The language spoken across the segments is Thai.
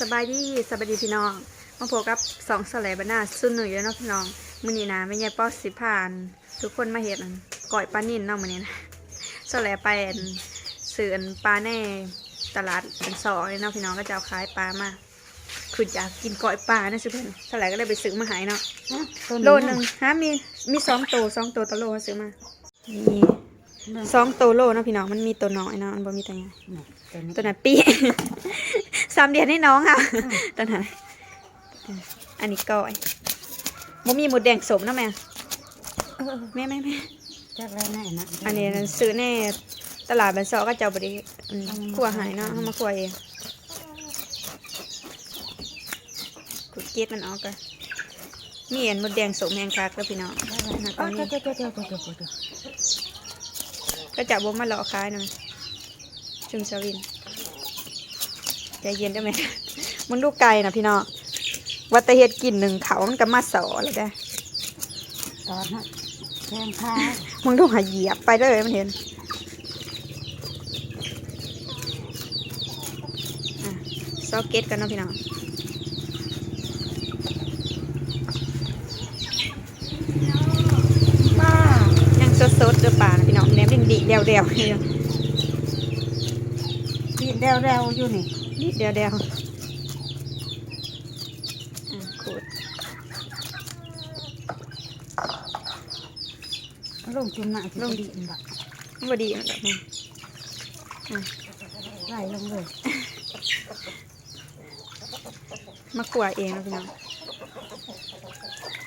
สบายดีสบายดีพี่น้องมาพบกับสองสแลบรรณาสุนหนุ่ยแล้วเนาะพี่น้องมื้อนี้นะไม่ใช่ป๊อสิผ่าน ทุกคนมาเห็นก่อยปลานิ่นเนาะมื้อนี้นะสแลไปอันซื้ออันปลาแน่ตลาดเป็นสอเลยเนาะพี่น้องก็จะเอาขายปลามาคืออยากกินก่อยปลานะสิเพื่อนสแลก็เลยไปซื้อมาใหายเนาะโลหนึ่งฮะมีมีสองตัวสองตัวต่อโลเขาซื้อมานี่ สองตัวโลเนาะพี่น้องมันมีตัวน้อยเนาะมันบ่มีตัวใหญ่ตัวนั้นปีสามเดือนให้น้องค่ะตัวนั้นอันนี้ก้อยบ่มีหมูแดงสมนะแม่แม่แม่แม่จากแล้วแน่นะอันนี้นั้นซื้อแน่ตลาดบันซอก็เจ้าบริอืมขั่วหายเนาะเอามาขั่วเองกุดเกล็ดมันออกกันมีอันหมดแดงสมแมงคักแล้วพี่น้องนะตก็อน ก็จะบ่มาหลอกขายหน่อยจุงสวินใจเย็นได้ไหมมึงดูไก่นะพี่น้องวัตเฮ็ดกินหนึ่งเขามันก็มาสอเลยได้ตอนนั้นแข้งขามึงดูหาเหยียบไปเลยมันเห็นอะซอกเก็ตกันเนาะพี่น้องป้ายังสดๆเด้อป่านะพี่น้องแหนม ดิ่งดีเดียวเดียวๆอยู่ดีเร็วเร็วอยู่นี่ดีเดียวเดียวๆอะขูดลงจุ่มหน้าลงดีนบักมันบ่ดีมันแบบนี้อะไล่ลงเลยมาขั่วเองเนาะพี่น้อง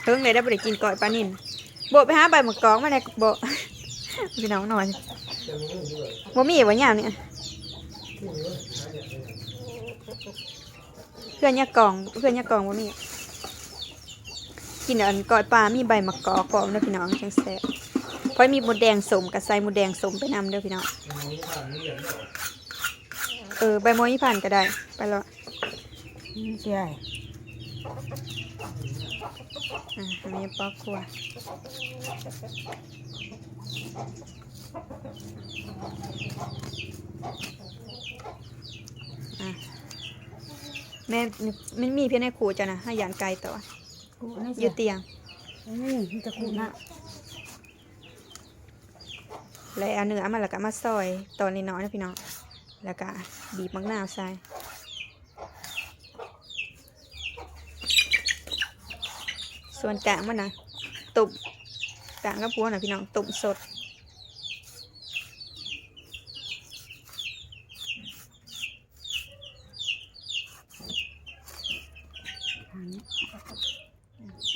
เพิ่งเลยได้บ่ได้กินก่อยปลานิ่นโบะไปหาใบหมกกองมาเลยโบะ พี่น้องหน่อยบ่มีวะอย่างเนี่ยเพื่อนยากองเพื่อนยากองบ่มีกินอันก่อยปลา มีใบมะกอกกองเด้อพี่น้องจังแซ่บเพราะมีหมดแดงสมกับใส่หมดแดงสมไปนำเด้อพี่น้องเออใบโมยผ่านก็ได้ ไปแล้วนี่ใช่อะอันนี้ปอกครัวอะ แม่มันมีเพียงในขู่จ้ะนะให้ยานไกลต่อกูนี่อยู่เตียงนี่มันจะกูนะแล้วเอาเนื้อมาแล้วก็มาซอยตอนนี้น้อยๆนะพี่น้องแล้วก็บีบมะนาวใส่ส่วนกลางมันนะตุ่มกลางก็พัวนะพี่น้องตุ่มสดนี้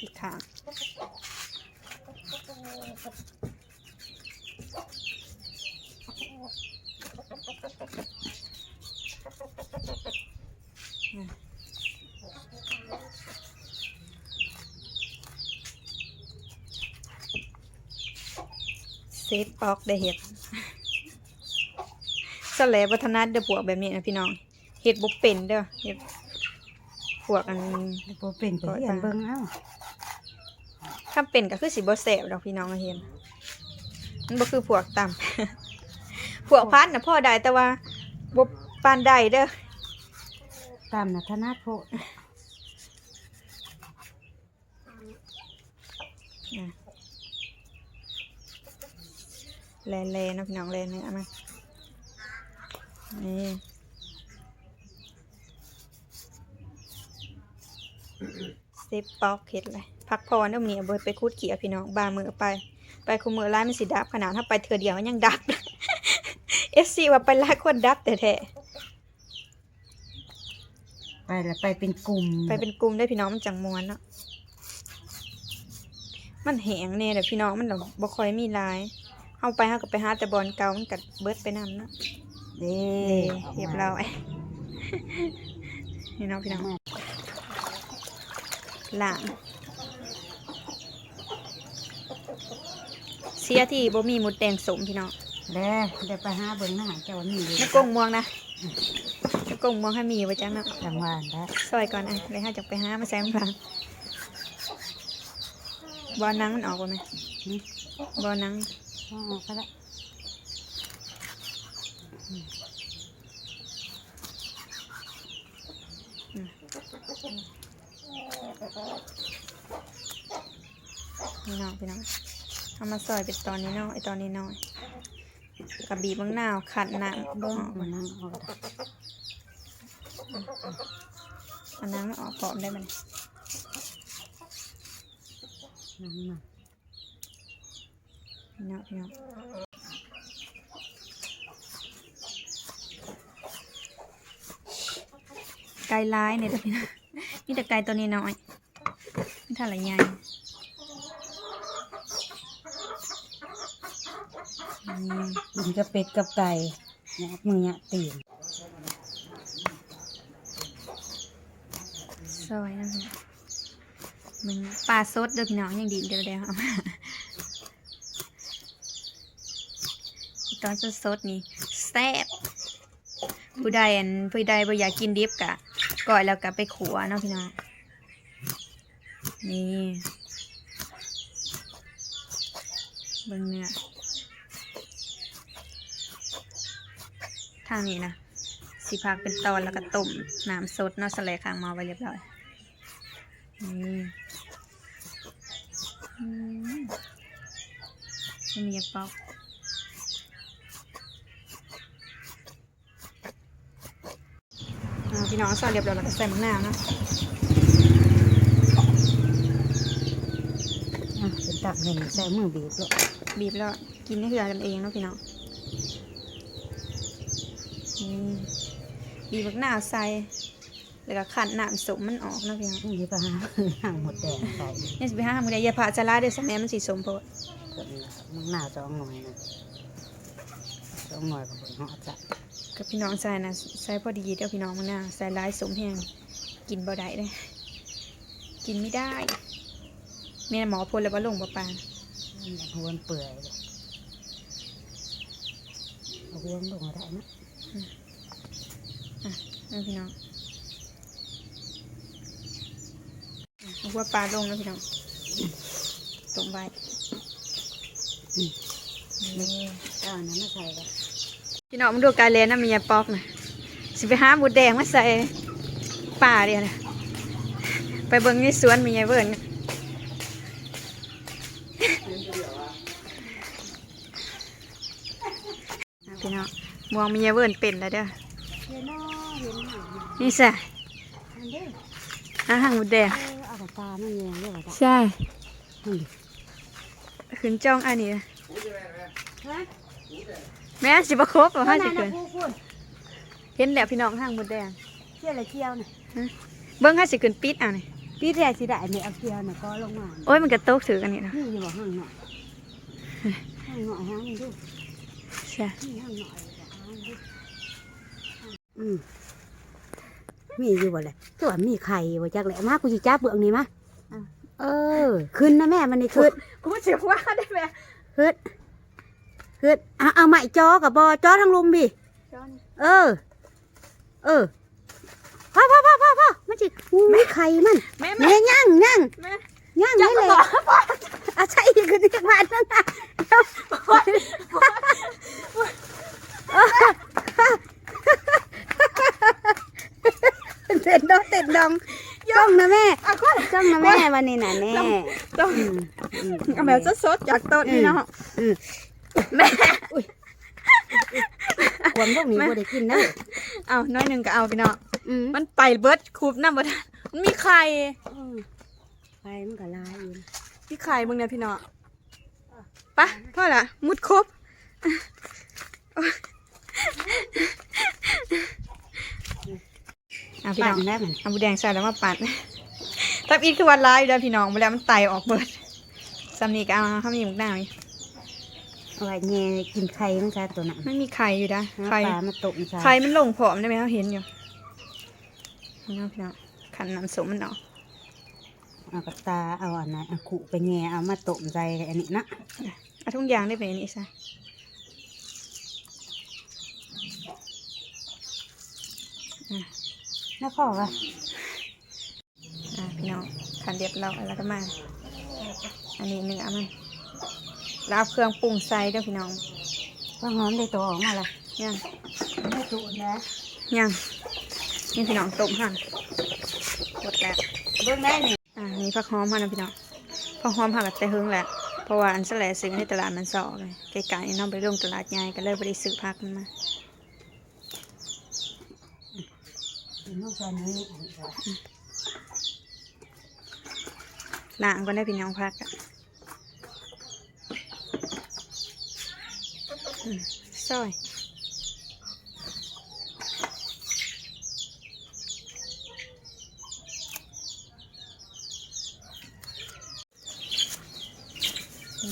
อีกข้าง ซฟปอกได้เห็ดสแลบวัฒนัดเด้อพวกแบบนี้นะพี่น้องเห็ดบุเป็นเด้อเห็ดพวกอันพอเป็นไปเห็นเบิ่งเอ้าถ้าเป็นก็คือสิบ่แสบดอกพี่น้องเห็นมันบ่คือพวกต่ำพวกพันน่ะพ่อได้แต่ว่าบ่ปานใดเด้อตามนัทนาโพดอะ แลๆเนาะพี่น้องแลเนื้อมันนี่เซฟปอกเห็ดเลยพักพรเด้อมื้อนี้เอาบ่ไปคูดเขียพี่น้องบามือไป ไปคุมมือร้ายมันสิดับขนาดถ้าไปเทื่อเดียวมันยังดับ FC ว่าไปหลายคนดับแต่แท้ไปแล้วไปเป็นกลุ่ม ไปเป็นกลุ่มได้พี่น้องมันจังมวนเนาะมันแหงเนี่ยเดี๋ยวพี่น้องมันดอกบ่ค่อยมีหลาย เอาไปหากับไปหาแต่บอลเก่ามันกัดเบิดไปนำเนาะเด้เรียบร้อยนี่เนาะพี่น้องล้างเสียที่บ่มีหมดแดงสมพี่น้องเด้เดี๋ยวไปหาเบิ่งหน้าเจ้านี่เลยในกงม่วงนะในกงม่วงให้มีไว้จังเนาะจังหวานแล้วซอยก่อนอะเดี๋ยวให้จับไปหามาแซมพลังบอลนังมันออกไปไหมบอลนัง อ๋อก็แล้วอืมนี่เนาะพี่น้องเอามาซอยเป็นตอนนี้เนาะไอตอนนี้น้อยกับบีบมะนาวขัดน้ำเบิ้งออกมันนั่งเอาได้เอาน้ำออกพร้อมได้มันนั่งมา พี่น้องพี่น้องไก่ร้ายเนี่ยเด้อพี่น้องมีแต่ไก่ตัวนี้น้อยนี่ท่าไหรใหญ่นี่กินกับเป็ดกับไก่เนี่ยมือเนี่ยตีนซอยนะพี่น้องมึงปลาสดเด้อพี่น้องยังดีเดี๋ยวเดี๋ยวเอามา ตอนสดๆนี่แซ่บผู้ใดอันผู้ใดบ่อยากกินดิบกะก่อยแล้วกะไปขัวเนาะพี่น้องนี่เบิ่งเนื้อทางนี้นะสิพักเป็นตอนแล้วก็ต้มน้ำสดเนาะสะเลข้างมาไว้เรียบร้อยนี่มไม่มีปอกอ่า พี่น้องซอยเรียบร้อยแล้วก็ใส่มะนาวเนาะอะเป็นตักเห็นใส่มือบีบแล้วบีบแล้วกินให้เหือกันเองเนาะพี่น้องนี่บีบมะนาวใส่แล้วก็ขันน้ำสมมันออกเนาะพี่น้องนี่ไปหาห่างหมดแดงใส่นี่สิไปห้ามือใดอย่าผ่าจะลาเด้อสมัยมันสีสมโพดก็มึงหน้าสองหน่อยนะสองหน่อยกับผลเหาะจ้ะ กับพี่น้องใส่นะใส่พอดีเด้อพี่น้องมะนาวใส่ร้ายสมแห้งกินบ่ได้เลยกินไม่ได้แม่หมอพลแล้วว่าลงบ่ปานหัวมันเปื่อยเลยเอาหัวมันลงมาได้นะนั่นพี่น้องเอาหัวปลาลงนะพี่น้องต้มไว้นี่เอาอันนั้นมาใส่กัน พี่น้องมันดูกายเลนนะมียาปอกนะสิไปหาหมูแดงมาใส่ป่าเดียวนะไปเบิ่งในสวนมียายเบิ่งพี่น้องมองมียายเบิ่งเป็นแล้วเด้อเห็นน้อเห็นหางนี่สะอันเด้อหาหางหมูแดงเออเอาตาไม่แยงเรียกว่าจ้ะใช่นี่ขึ้นจ้องอันนี้นะฮะ แม่สิบครบเหรอห้าสินั่นขึ้น่ะนพูดพูดเห็นแล้วพี่น้องหางหมูแดงเที่ยวอะไรเที่ยวน่ะเบิ่งห้าสิขึ้นปิดเอะนี่พี่แรกสิได้เนี่ยเอาเที่ยวน่ะก็ลงมาโอ้ยมันกระตกถืออันนี้นะนี่อยู่บ่ห้างหน่อยห้างหน่อยห้างนี่ดูใช่นี่ห้างหน่อยบ่ห้างดูอืมมีอยู่บ่เลยตัวมีไข่บ่จักแหละมากูสิจับเบื้องนี้มาเออ ขึ้นนะแม่มันนี่ขึ้นกูเจ็บว่าได้ไหมขึ้น ขึ้นเอาเอาไม้จอกับบอจอทั้งลุมพี่เออ เออพ่อพ่อพ่อพ่อพ่อมันจิอู้ยไข่มันแม่แม่แม่ย่างย่างแม่ย่างไม่เลยอาใช่คือเรียกมาตั้งแต่เต้นดองเต้นดองจ้องนะแม่จ้องนะแม่วันนี้น่ะแน่ต้องอืมอืม เอาแบบสดๆจากต้นนี่เนาะอืม แม่ความพวกนี้บ่ได้กินนะเอาน้อยหนึ่งก็เอาพี่เนาะอืมมันไปเบิดคูบน้ำบ่ทันมันมีไข่อืมไฟมันก็ลายอยู่มีไข่มึงเนี่ยพี่เนาะไปะพ่อละมุดครบเอาพี่น้องนได้มันเอาบูแดงใส่แล้วมาปัดทับอีทคือวันร้ายอยู่แล้วพี่น้องเวลามันไตออกเบิดซัมนี่ก็เอาข้าวมีหมุกหน้าไว้ เอาไว้แง่กินไข่มันซะตัวนั้นมันมีไข่อยู่นะเอาไข่ปลามาตกซะไข่มันลงผอมได้ไหมเขาเห็นอยู่พี่น้องพี่น้องขันน้ำสมมันออกเอากระตาเอาอันนั้นเอาขู่ไปแง่เอามาตกใจอันนี้นะเอาทุกอย่างได้ไปนี่ซะอะน่าพ่อวะอะพี่น้องขันเรียบร้อยแล้วก็มา อันนี้เนื้อมันแล้วเอาเครื่องปรุงใส่เด้อพี่น้องว่าหอมได้ตัวออกมาละยังไม่ตุนะยังนี่พี่น้องต้มหั่นหมดแล้วเบิ่งได้นี่อ่านี่ผักหอมมานะพี่น้องผักหอมผักแต่เฮิงแหละเพราะว่าอันสแลซื้อในตลาดมันสอเลยไกลๆน้องไปลงตลาดใหญ่ก็เลยบริซื้อผักมันมาลูกตอนนี้ล้างก็ได้พี่น้องผักอะ อืมซอย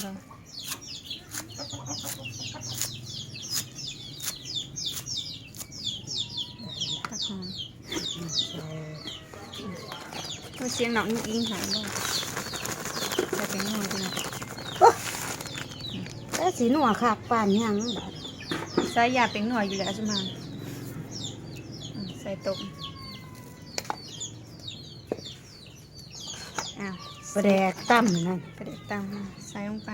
ลองผักหอมมันเสียงหนองนิ่งๆหายบ้างแต่เป็นหน่อยพี่น้อง แต่สีหนัวคักปานยังใส่ยาเป็นหน่วยอยู่แล้วใช่ไหมอืมใส่ต้มอ้าวประแดกตั้มนั่นกระเด็ดตามมาใส่ลงไป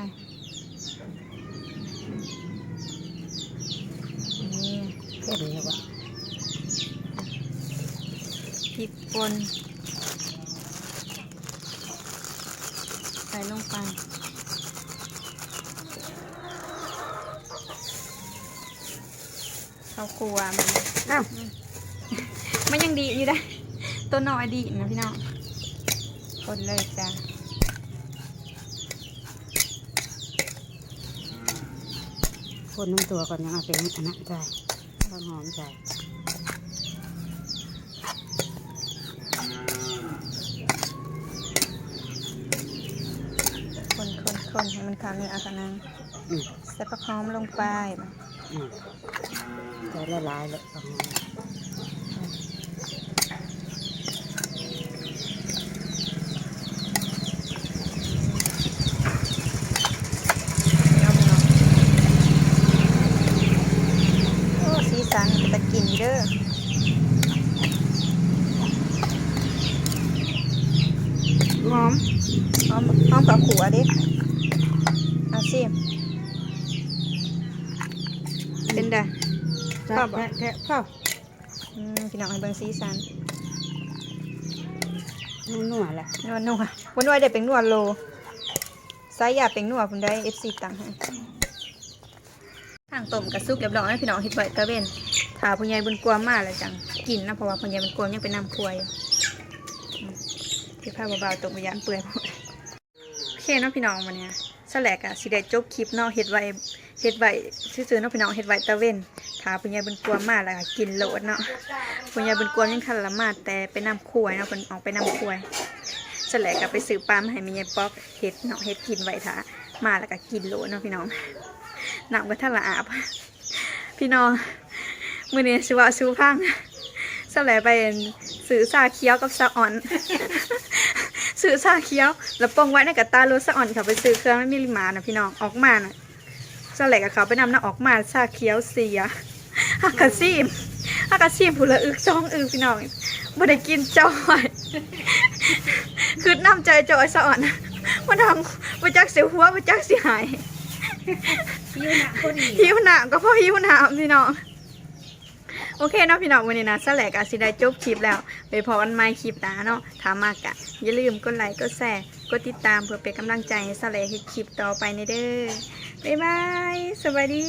นี่แค่นี้ว่ะพริกป่นใส่ลงไป ข้าวคั่วมันอ้าวมันยังดีอยู่ได้ ตัวน้อยดีนะพี่น้องคนเลยจ้ะคนน้ำตัวก่อนยังเอาเป็นอันนั้นใจต้นหอมใจคนคนคนให้มันเข้าเนื้อเอากันนะอืมใส่ผักหอมลงไป อืมใจละลายเลยต้นหอมาไปเนาะโอ้สีสันเป็นตะกินเด้อหอมหอมหอมกับขัวดิเอาสิเป็นได แค่แค่แค่เข้าอืมพี่น้องให้เบิ่งสีสันนุ่นัวๆแหละนวลนัววันวายได้เป็นนวลโลไซส์อยากเป็นนวลคุณได้เอฟซีตังให้ทางต้มกระซุกเรียบร้อยแล้วพี่น้องเฮ็ดไว้ตะเวนถ้าผู้ใหญ่บุญกลัวมาแล้วจังกินนะเพราะว่าผู้ใหญ่บุญกลัวยังเป็นน้ำครัวอยู่อืมที่ผ้าเบาๆตกไปยานเปื่อยหมดโอเคเนาะพี่น้องวันเนี้ยสแลกอะสิได้จบคลิปเนาะเฮ็ดไว้เฮ็ดไว้ซื่อๆเนาะพี่น้องเฮ็ดไว้ตะเวน ถ้าผู้ใหญ่บุญกลัวมาแล้วก็กินโหลดเนาะผู้ใหญ่บุญกลัวยังทันละมาแต่เป็นน้ำครัวเนาะเพิ่นออกไปน้ำครัวสแลกกับไปซื้อปลามาให้แมียายป๊อกเห็ดเนาะเห็ดกินไว้ท่ามาแล้วก็กินโหลเนาะพี่น้องน้ำก็ท่าละอาบพี่น้องมือนี้สิว่าซูพังสแลกไปซื้อซาเคี้ยวกับซาอ่อนซื้อซาเคี้ยว แล้วปองไว้ในกระตารถซาอ่อนค่ะไปซื้อเครื่องไม่มีลิมานะพี่น้องออกมาน่ะสแลกกับเขาไปนำน้าออกมาซาเคี้ยวเสีย ฮักกะซีมฮักกะซีมผู้ละอึกสองอึกพี่น้องบ่ได้กินจอยคือน้ำใจจอยสะอ่อนมันทำมาจากเสียหัวมาจากเสียหายยิ้วหนักคนอีกหิวหนามก็เพราะหิวหนามพี่น้องโอเคเนาะพี่น้องวันนี้นะสแลกอาสิได้จบคลิปแล้ว ไปพอกันใหม่คลิปหน้าเนาะถามมากะอย่าลืมกดไลค์กดแชร์กดติดตามเพื่อเป็นกำลังใจให้สแลกให้คลิปต่อไปในเด้อบ๊ายบาย สวัสดี